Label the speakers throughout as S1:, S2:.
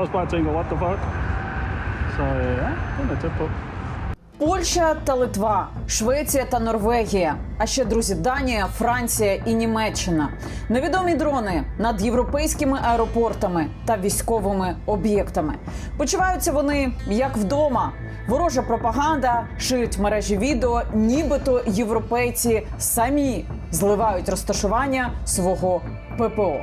S1: også bare tænker, what the fuck? Øh, ja, den er tæt på.
S2: Польща та Литва, Швеція та Норвегія, а ще друзі, Данія, Франція і Німеччина. Невідомі дрони над європейськими аеропортами та військовими об'єктами. Почуваються вони як вдома. Ворожа пропаганда ширить мережі відео, нібито європейці самі зливають розташування свого ППО.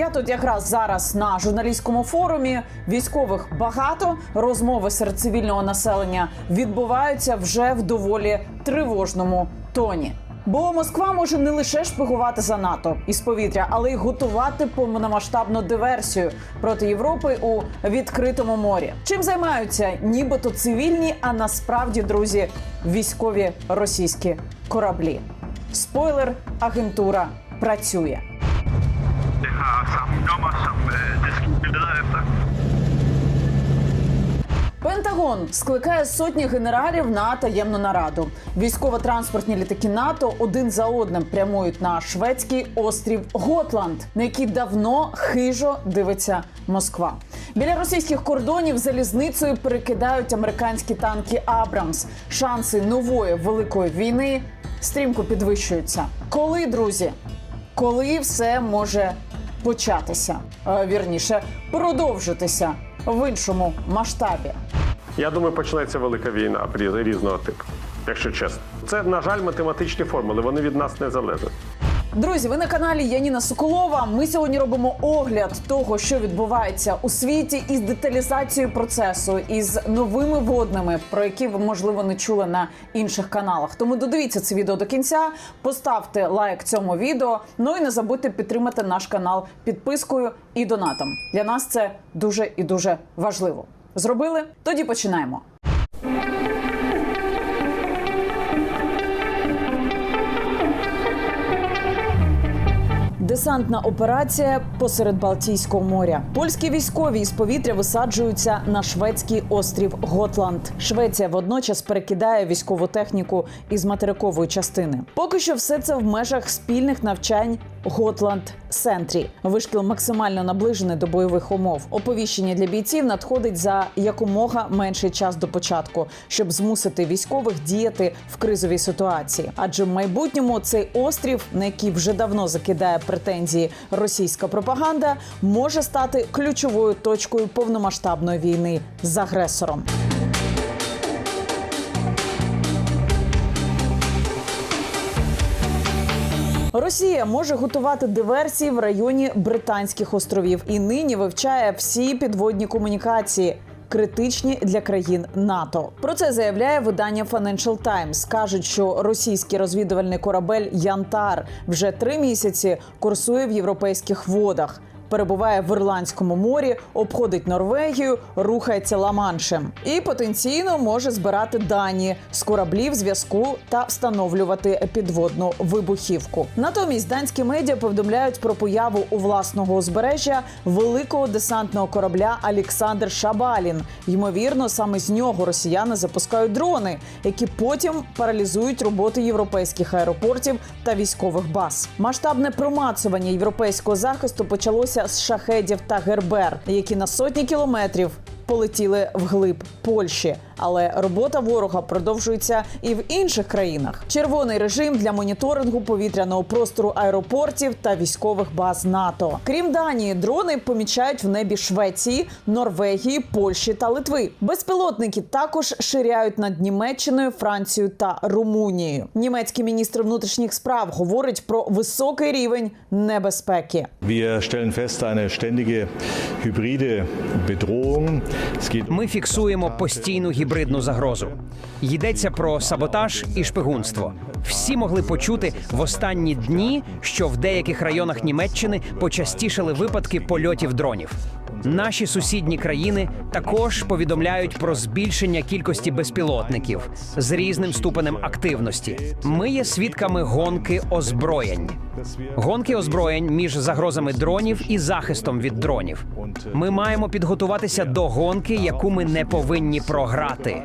S2: Я тут якраз зараз на журналістському форумі. Військових багато. Розмови серед цивільного населення відбуваються вже в доволі тривожному тоні. Бо Москва може не лише шпигувати за НАТО із повітря, але й готувати повномасштабну диверсію проти Європи у відкритому морі. Чим займаються нібито цивільні, а насправді друзі військові російські кораблі. Спойлер, агентура працює.
S3: Har samme nummer som øh, det skib, vi leder efter.
S2: Пентагон скликає сотні генералів на таємну нараду. Військово-транспортні літаки НАТО один за одним прямують на шведський острів Готланд, на який давно хижо дивиться Москва. Біля російських кордонів залізницею перекидають американські танки Абрамс. Шанси нової великої війни стрімко підвищуються. Коли друзі? Коли все може початися? Вірніше, продовжитися в іншому масштабі.
S4: Я думаю, почнеться велика війна різ- різного типу, якщо чесно. Це, на жаль, математичні формули, вони від нас не залежать.
S2: Друзі, ви на каналі Яніна Соколова. Ми сьогодні робимо огляд того, що відбувається у світі, із деталізацією процесу, із новими водними, про які ви можливо не чули на інших каналах. Тому додивіться це відео до кінця, поставте лайк цьому відео. Ну і не забудьте підтримати наш канал підпискою і донатом. Для нас це дуже і дуже важливо. Зробили? Тоді починаємо. Десантна операція посеред Балтійського моря. Польські військові із повітря висаджуються на шведський острів Готланд. Швеція водночас перекидає військову техніку із материкової частини. Поки що все це в межах спільних навчань Готланд Сентрі. Вишкіл максимально наближений до бойових умов. Оповіщення для бійців надходить за якомога менший час до початку, щоб змусити військових діяти в кризовій ситуації. Адже в майбутньому цей острів, на який вже давно закидає претензії російська пропаганда, може стати ключовою точкою повномасштабної війни з агресором. Росія може готувати диверсії в районі Британських островів і нині вивчає всі підводні комунікації. Критичні для країн НАТО про це заявляє видання Financial Times. кажуть, що російський розвідувальний корабель Янтар вже три місяці курсує в європейських водах. Перебуває в Ірландському морі, обходить Норвегію, рухається Ла-Маншем і потенційно може збирати дані з кораблів зв'язку та встановлювати підводну вибухівку. Натомість данські медіа повідомляють про появу у власного узбережжя великого десантного корабля Олександр Шабалін. Ймовірно, саме з нього росіяни запускають дрони, які потім паралізують роботи європейських аеропортів та військових баз. Масштабне промацування європейського захисту почалося з шахедів та гербер, які на сотні кілометрів полетіли вглиб Польщі. Але робота ворога продовжується і в інших країнах. Червоний режим для моніторингу повітряного простору аеропортів та військових баз НАТО. Крім Данії, дрони помічають в небі Швеції, Норвегії, Польщі та Литви. Безпілотники також ширяють над Німеччиною, Францією та Румунією. Німецький міністр внутрішніх справ говорить про високий рівень небезпеки.
S5: Ми фіксуємо постійну гібридну загрозу. Йдеться про саботаж і шпигунство. Всі могли почути в останні дні, що в деяких районах Німеччини почастішали випадки польотів дронів. Наші сусідні країни також повідомляють про збільшення кількості безпілотників з різним ступенем активності. Ми є свідками гонки озброєнь. Гонки озброєнь між загрозами дронів і захистом від дронів. Ми маємо підготуватися до гонки, яку ми не повинні програти.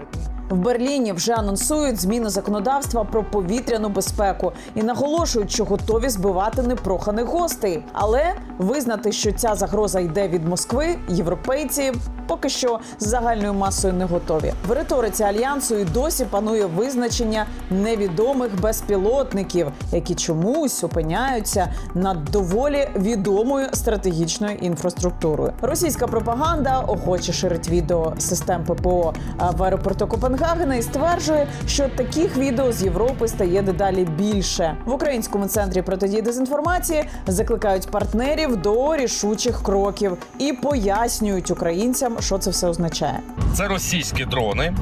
S2: В Берліні вже анонсують зміну законодавства про повітряну безпеку і наголошують, що готові збивати непроханих гостей. Але визнати, що ця загроза йде від Москви, європейці поки що з загальною масою не готові. В риториці альянсу і досі панує визначення невідомих безпілотників, які чомусь опиняються над доволі відомою стратегічною інфраструктурою. Російська пропаганда охоче ширить відео систем ППО в аеропорту Копенгагена і стверджує, що таких відео з Європи стає дедалі більше. В українському центрі протидії дезінформації закликають партнерів до рішучих кроків і пояснюють українцям, що це все означає.
S6: Це російські дрони,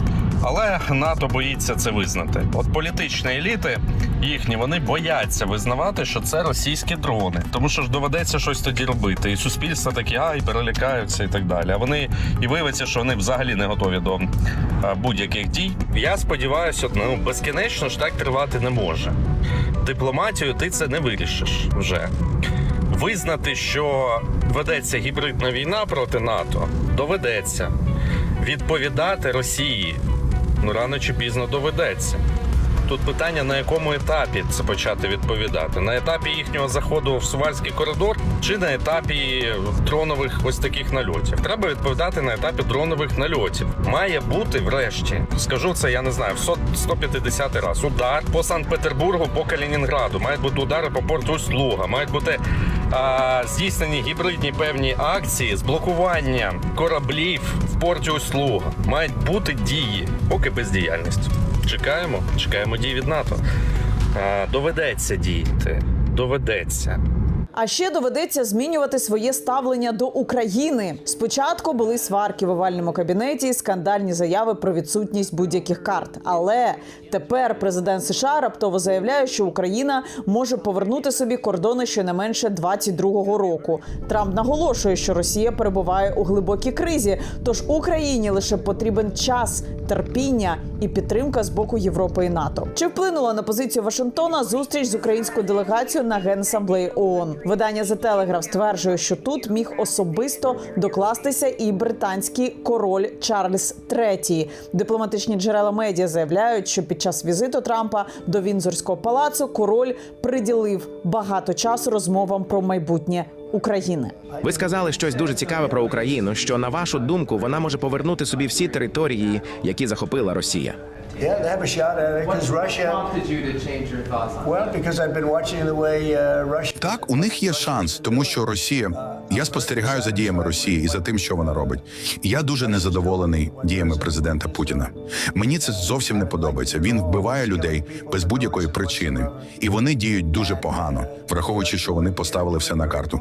S6: але НАТО боїться це визнати. От політичні еліти їхні вони бояться визнавати, що це російські дрони, тому що ж доведеться щось тоді робити. І суспільство такі ай перелякаються і так далі. А вони і виявиться, що вони взагалі не готові до будь-яких дій. Я сподіваюся, ну безкінечно ж так тривати не може. Дипломатію ти це не вирішиш вже. Визнати, що ведеться гібридна війна проти НАТО, доведеться. Відповідати Росії ну рано чи пізно доведеться. Тут питання на якому етапі це почати відповідати: на етапі їхнього заходу в Сувальський коридор чи на етапі дронових ось таких нальотів. Треба відповідати на етапі дронових нальотів. Має бути врешті, скажу це, я не знаю, в сот- 150 раз. Удар по Санкт-Петербургу, по Калінінграду. Мають бути удари по порту Слуга, мають бути здійснені гібридні певні акції з блокування кораблів в порті Услуга. Мають бути дії, поки бездіяльність. Чекаємо, чекаємо дій від НАТО. Доведеться діяти. Доведеться.
S2: А ще доведеться змінювати своє ставлення до України. Спочатку були сварки в овальному кабінеті, скандальні заяви про відсутність будь-яких карт. Але тепер президент США раптово заявляє, що Україна може повернути собі кордони щонайменше 22-го року. Трамп наголошує, що Росія перебуває у глибокій кризі. Тож Україні лише потрібен час, терпіння і підтримка з боку Європи і НАТО. Чи вплинула на позицію Вашингтона зустріч з українською делегацією на генасамблеї ООН? Видання The Telegraph стверджує, що тут міг особисто докластися і британський король Чарльз III. Дипломатичні джерела медіа заявляють, що під час візиту Трампа до Вінзорського палацу король приділив багато часу розмовам про майбутнє України.
S7: Ви сказали щось дуже цікаве про Україну. Що на вашу думку вона може повернути собі всі території, які захопила Росія.
S8: Yeah, they have a shot at it because Russia.
S9: prompted you to change your thoughts on
S8: Well, because I've been watching the way uh, Russia.
S10: Так, у них є шанс, тому що Росія. Я спостерігаю за діями Росії і за тим, що вона робить. Я дуже незадоволений діями президента Путіна. Мені це зовсім не подобається. Він вбиває людей без будь-якої причини, і вони діють дуже погано, враховуючи, що вони поставили все на карту.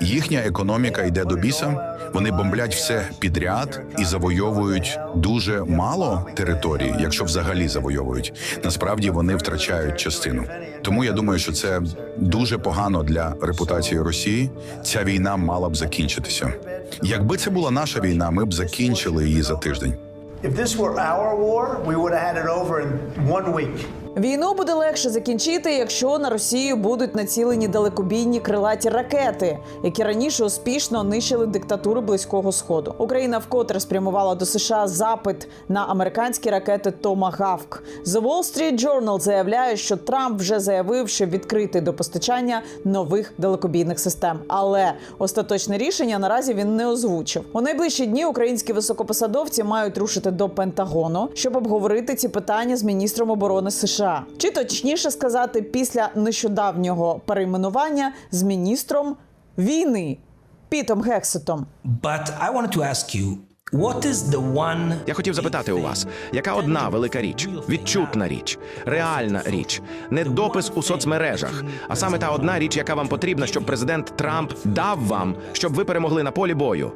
S10: Їхня економіка йде до біса. Вони бомблять все підряд і завойовують дуже мало території, якщо взагалі завойовують. Насправді вони втрачають частину. Тому я думаю, що це дуже погано для репутації Росії. Ця війна мала б закінчитися. Якби це була наша війна, ми б закінчили її за тиждень.
S8: If this were our war, we would have had it over.
S2: Війну буде легше закінчити, якщо на Росію будуть націлені далекобійні крилаті ракети, які раніше успішно нищили диктатури близького сходу. Україна вкотре спрямувала до США запит на американські ракети Томагавк. The Wall Street Journal заявляє, що Трамп вже заявив, що відкритий до постачання нових далекобійних систем. Але остаточне рішення наразі він не озвучив. У найближчі дні українські високопосадовці мають рушити до Пентагону, щоб обговорити ці питання з міністром оборони США. Чи точніше сказати, після нещодавнього перейменування з міністром війни Пітом Гексетом.
S11: But I wanted to ask you, what is the one
S7: Я хотів запитати у вас, яка одна велика річ, відчутна річ, реальна річ, не допис у соцмережах, а саме та одна річ, яка вам потрібна, щоб президент Трамп дав вам, щоб ви перемогли на полі бою.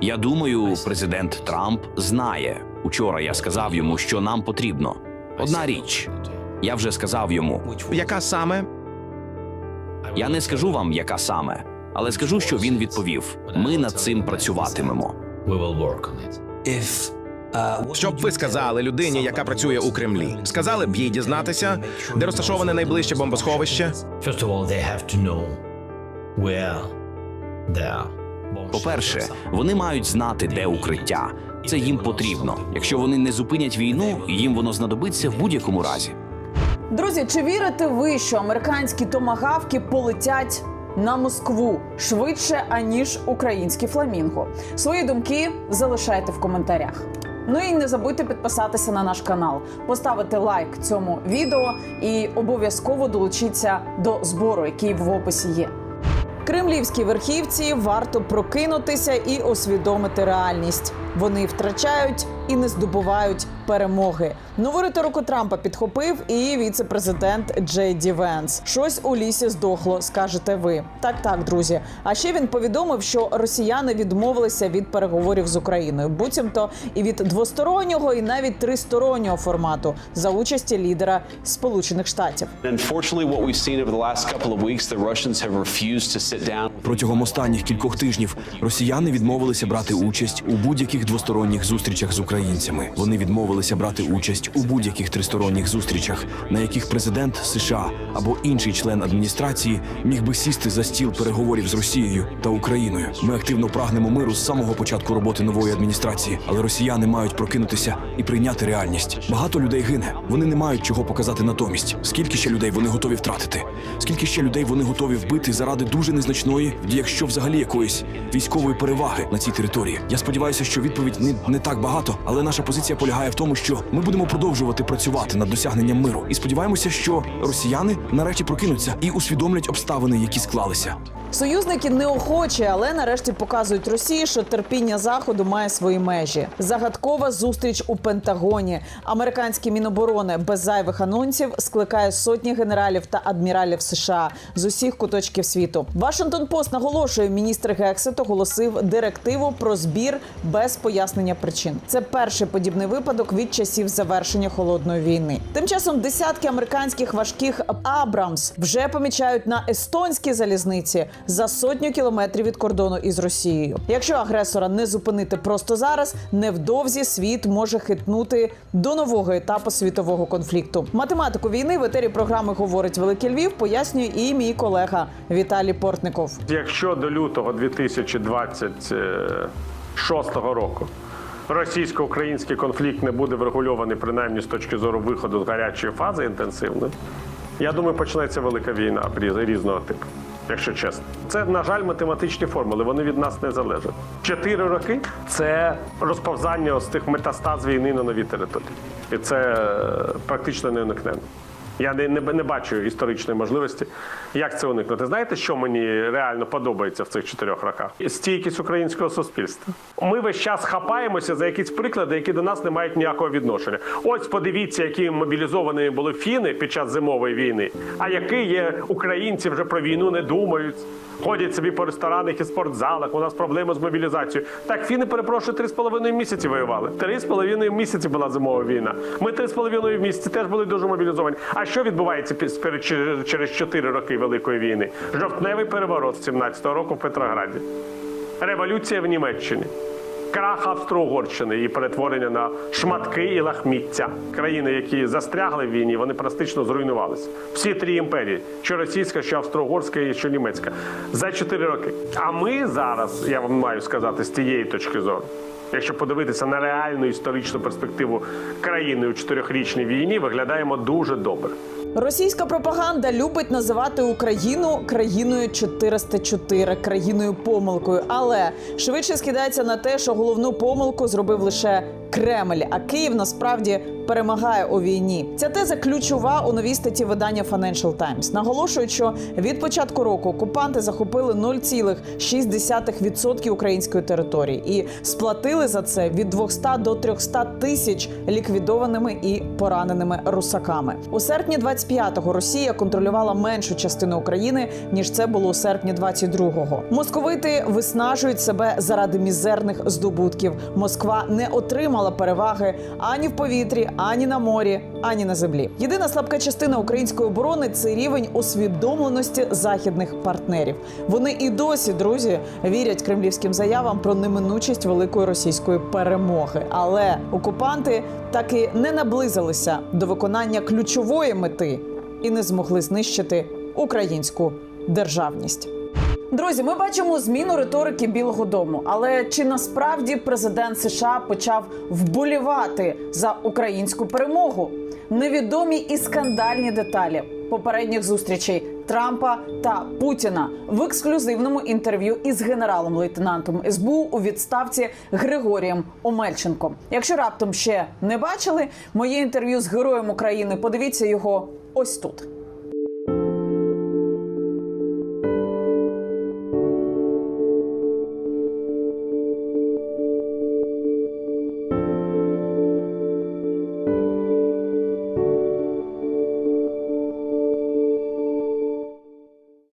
S12: Я думаю, президент Трамп знає. Учора я сказав йому, що нам потрібно. Одна річ. Я вже сказав йому.
S7: Яка саме?
S12: Я не скажу вам, яка саме, але скажу, що він відповів: ми над цим працюватимемо.
S11: We will work on it. If uh, what
S7: Що б ви сказали людині, яка працює у Кремлі? Сказали б їй дізнатися, де розташоване найближче бомбосховище?
S11: First of all, they have to know where their bomb
S12: По-перше, вони мають знати, де укриття. Це їм потрібно. Якщо вони не зупинять війну, їм воно знадобиться в будь-якому разі.
S2: Друзі, чи вірите ви, що американські томагавки полетять на Москву швидше аніж українські фламінго? Свої думки залишайте в коментарях. Ну і не забудьте підписатися на наш канал, поставити лайк цьому відео і обов'язково долучіться до збору, який в описі є. Кремлівській верхівці варто прокинутися і усвідомити реальність. Вони втрачають і не здобувають перемоги. Нову риторику Трампа підхопив і віце-президент Джей Ді Венс. Щось у лісі здохло, скажете ви. Так, так, друзі. А ще він повідомив, що росіяни відмовилися від переговорів з Україною, буцімто і від двостороннього, і навіть тристороннього формату за участі лідера Сполучених Штатів.
S13: Протягом останніх кількох тижнів росіяни відмовилися брати участь у будь-яких двосторонніх зустрічах з українцями. Вони відмовилися брати участь у будь-яких тристоронніх зустрічах, на яких президент США або інший член адміністрації міг би сісти за стіл переговорів з Росією та Україною. Ми активно прагнемо миру з самого початку роботи нової адміністрації, але росіяни мають прокинутися і прийняти реальність. Багато людей гине. Вони не мають чого показати натомість. Скільки ще людей вони готові втратити? Скільки ще людей вони готові вбити заради дуже незначної, якщо взагалі якоїсь військової переваги на цій території? Я сподіваюся, що відповідь не, не так багато, але наша позиція полягає в тому, що ми будемо продовжувати працювати над досягненням миру і сподіваємося, що росіяни нарешті прокинуться і усвідомлять обставини, які склалися.
S2: Союзники неохочі, але нарешті показують Росії, що терпіння заходу має свої межі. Загадкова зустріч у Пентагоні. Американські міноборони без зайвих анонсів скликає сотні генералів та адміралів США з усіх куточків світу. Вашингтон Пост наголошує, міністр Гексет оголосив директиву про збір без пояснення причин. Це перший подібний випадок від часів завершення холодної війни. Тим часом десятки американських важких Абрамс вже помічають на естонській залізниці за сотню кілометрів від кордону із Росією. Якщо агресора не зупинити просто зараз, невдовзі світ може хитнути до нового етапу світового конфлікту. Математику війни в етері програми говорить Великий Львів. Пояснює і мій колега Віталій Портников.
S4: Якщо до лютого 2026 року російсько-український конфлікт не буде врегульований принаймні з точки зору виходу з гарячої фази інтенсивної, я думаю, почнеться велика війна різного типу. Якщо чесно, це на жаль математичні формули. Вони від нас не залежать. Чотири роки це розповзання ось тих метастаз війни на нові території, і це е, практично неуникненно. Я не, не, не бачу історичної можливості, як це уникнути. Знаєте, що мені реально подобається в цих чотирьох роках? Стійкість українського суспільства. Ми весь час хапаємося за якісь приклади, які до нас не мають ніякого відношення. Ось подивіться, які мобілізовані були фіни під час зимової війни. А які є українці вже про війну не думають. Ходять собі по ресторанах і спортзалах. У нас проблеми з мобілізацією. Так, фіни, перепрошую, три з половиною місяці воювали. Три з половиною місяці була зимова війна. Ми три з половиною місяці теж були дуже мобілізовані. А що відбувається через- через чотири роки Великої війни? Жовтневий переворот з 17-го року в Петрограді, революція в Німеччині. Крах Австро-Угорщини і перетворення на шматки і лахміття. Країни, які застрягли в війні, вони практично зруйнувалися. Всі три імперії: що російська, що австро-угорська і що німецька, за чотири роки. А ми зараз, я вам маю сказати, з тієї точки зору. Якщо подивитися на реальну історичну перспективу країни у чотирьохрічній війні, виглядаємо дуже добре.
S2: Російська пропаганда любить називати Україну країною 404, країною помилкою, але швидше скидається на те, що головну помилку зробив лише Кремль, а Київ насправді перемагає у війні. Ця теза ключова у новій статті видання Financial Times. Наголошують, що від початку року окупанти захопили 0,6% української території і сплатили за це від 200 до 300 тисяч ліквідованими і пораненими русаками. У серпні 25-го Росія контролювала меншу частину України ніж це було у серпні 22-го. Московити виснажують себе заради мізерних здобутків. Москва не отримала переваги ані в повітрі, ані на морі, ані на землі. Єдина слабка частина української оборони це рівень усвідомленості західних партнерів. Вони і досі, друзі, вірять кремлівським заявам про неминучість великої російської перемоги. Але окупанти так і не наблизилися до виконання ключової мети і не змогли знищити українську державність. Друзі, ми бачимо зміну риторики Білого Дому. Але чи насправді президент США почав вболівати за українську перемогу? Невідомі і скандальні деталі попередніх зустрічей Трампа та Путіна в ексклюзивному інтерв'ю із генералом-лейтенантом СБУ у відставці Григорієм Омельченком. Якщо раптом ще не бачили моє інтерв'ю з героєм України, подивіться його ось тут.